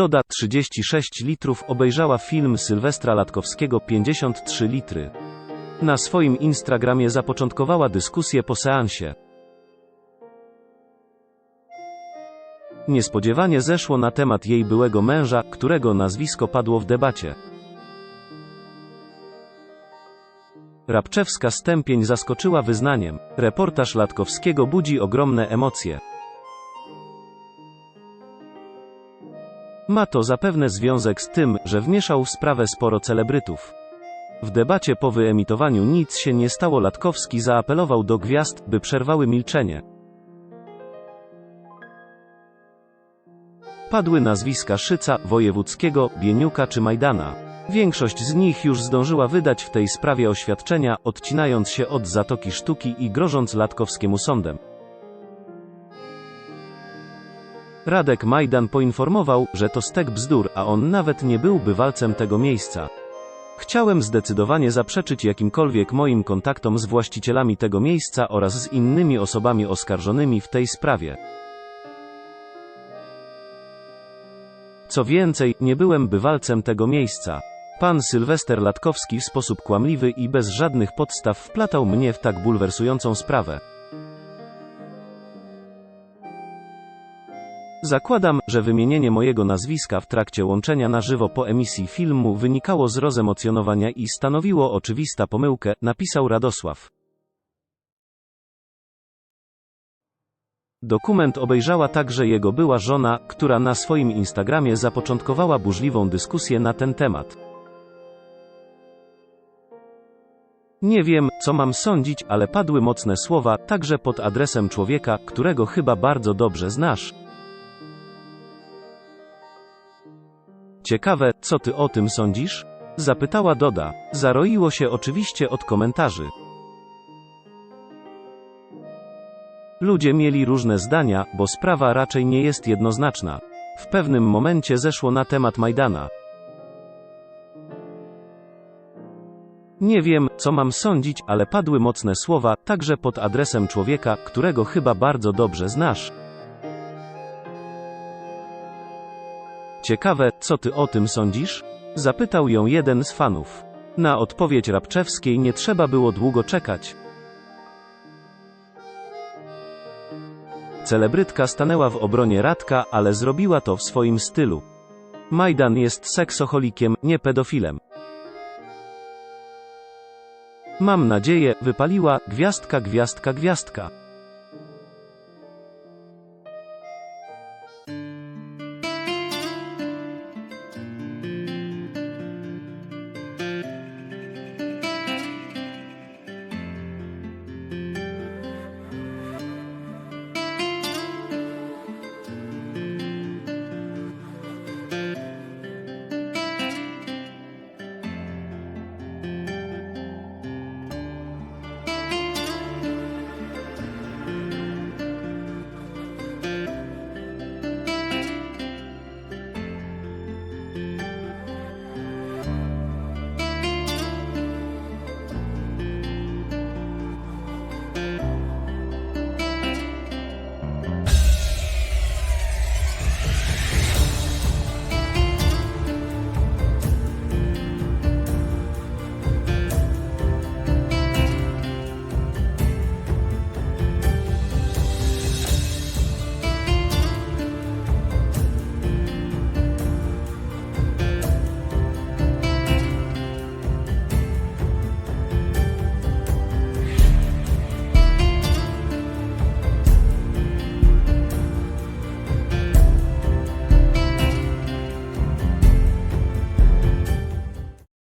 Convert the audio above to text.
Doda 36 litrów obejrzała film Sylwestra Latkowskiego 53 litry. Na swoim Instagramie zapoczątkowała dyskusję po seansie. Niespodziewanie zeszło na temat jej byłego męża, którego nazwisko padło w debacie. Rabczewska stępień zaskoczyła wyznaniem. Reportaż Latkowskiego budzi ogromne emocje. Ma to zapewne związek z tym, że wmieszał w sprawę sporo celebrytów. W debacie po wyemitowaniu nic się nie stało Latkowski zaapelował do gwiazd, by przerwały milczenie. Padły nazwiska Szyca, Wojewódzkiego, Bieniuka czy Majdana. Większość z nich już zdążyła wydać w tej sprawie oświadczenia, odcinając się od Zatoki Sztuki i grożąc Latkowskiemu sądem. Radek Majdan poinformował, że to stek bzdur, a on nawet nie był bywalcem tego miejsca. Chciałem zdecydowanie zaprzeczyć jakimkolwiek moim kontaktom z właścicielami tego miejsca oraz z innymi osobami oskarżonymi w tej sprawie. Co więcej, nie byłem bywalcem tego miejsca. Pan Sylwester Latkowski w sposób kłamliwy i bez żadnych podstaw wplatał mnie w tak bulwersującą sprawę. Zakładam, że wymienienie mojego nazwiska w trakcie łączenia na żywo po emisji filmu wynikało z rozemocjonowania i stanowiło oczywista pomyłkę, napisał Radosław. Dokument obejrzała także jego była żona, która na swoim Instagramie zapoczątkowała burzliwą dyskusję na ten temat. Nie wiem, co mam sądzić, ale padły mocne słowa, także pod adresem człowieka, którego chyba bardzo dobrze znasz. Ciekawe, co ty o tym sądzisz? Zapytała Doda. Zaroiło się oczywiście od komentarzy. Ludzie mieli różne zdania, bo sprawa raczej nie jest jednoznaczna. W pewnym momencie zeszło na temat Majdana. Nie wiem, co mam sądzić, ale padły mocne słowa, także pod adresem człowieka, którego chyba bardzo dobrze znasz. Ciekawe, co ty o tym sądzisz? Zapytał ją jeden z fanów. Na odpowiedź Rabczewskiej nie trzeba było długo czekać. Celebrytka stanęła w obronie Radka, ale zrobiła to w swoim stylu. Majdan jest seksoholikiem, nie pedofilem. Mam nadzieję, wypaliła, gwiazdka, gwiazdka, gwiazdka.